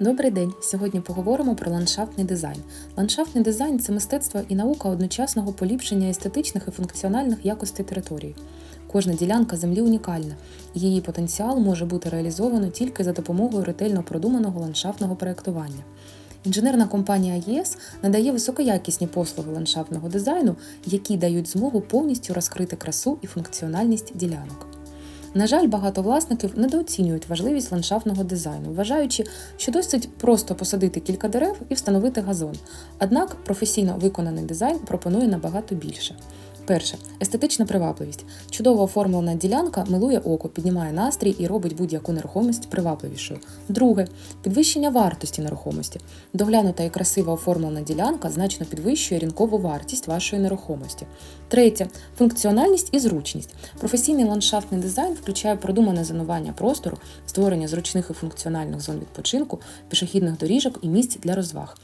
Добрий день! Сьогодні поговоримо про ландшафтний дизайн. Ландшафтний дизайн це мистецтво і наука одночасного поліпшення естетичних і функціональних якостей території. Кожна ділянка землі унікальна, її потенціал може бути реалізовано тільки за допомогою ретельно продуманого ландшафтного проєктування. Інженерна компанія ЄС надає високоякісні послуги ландшафтного дизайну, які дають змогу повністю розкрити красу і функціональність ділянок. На жаль, багато власників недооцінюють важливість ландшафтного дизайну, вважаючи, що досить просто посадити кілька дерев і встановити газон. Однак професійно виконаний дизайн пропонує набагато більше. Перше естетична привабливість. Чудово оформлена ділянка милує око, піднімає настрій і робить будь-яку нерухомість привабливішою. Друге підвищення вартості нерухомості. Доглянута і красиво оформлена ділянка значно підвищує ринкову вартість вашої нерухомості. Третє функціональність і зручність. Професійний ландшафтний дизайн включає продумане зонування простору, створення зручних і функціональних зон відпочинку, пішохідних доріжок і місць для розваг.